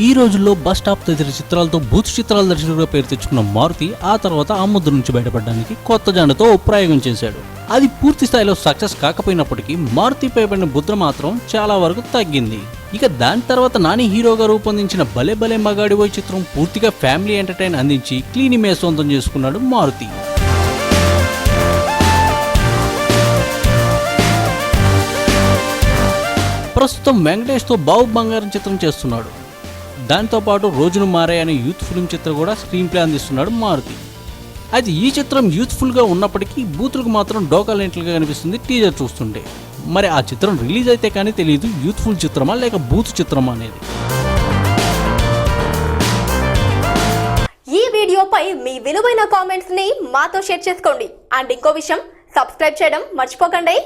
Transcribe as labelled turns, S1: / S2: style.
S1: ఈ రోజుల్లో bus stop తదితర చిత్రాలతో బూత్ చిత్రాల దర్శకుడిగా పేరు తెచ్చుకున్న మారుతి ఆ తర్వాత ఆ ముద్ర నుంచి బయటపడడానికి కొత్త జాండతో ప్రయోగం చేశాడు. అది పూర్తి స్థాయిలో సక్సెస్ కాకపోయినప్పటికీ మారుతిపై పడిన ముద్ర మాత్రం చాలా వరకు తగ్గింది. ఇక దాని తర్వాత నాని హీరోగా రూపొందించిన భలే భలే మగాడిపోయి చిత్రం పూర్తిగా ఫ్యామిలీ ఎంటర్టైన్ అందించి క్లీన్ ఇమేజ్ సొంతం చేసుకున్నాడు మారుతి. ప్రస్తుతం వెంకటేష్తో బాబు బంగారం చిత్రం చేస్తున్నాడు. దాంతో పాటు రోజును మారే అనే యూత్ ఫిల్మ్ చిత్రం కూడా స్క్రీన్ ప్లే అందిస్తున్నాడు మారుతి. అయితే ఈ చిత్రం యూత్ఫుల్గా ఉన్నప్పటికీ బూతులకు మాత్రం డోకాలేంట్లుగా కనిపిస్తుంది టీజర్ చూస్తుంటే. మరి ఆ చిత్రం రిలీజ్ అయితే కానీ తెలియదు యూత్ఫుల్ చిత్రమా లేక బూత్ చిత్రమా అనేది.
S2: ఈ వీడియోపై మీ విలువైన కామెంట్స్ని మాతో షేర్ చేసుకోండి. అండ్ ఇంకో విషయం సబ్స్క్రైబ్ చేయడం మర్చిపోకండి.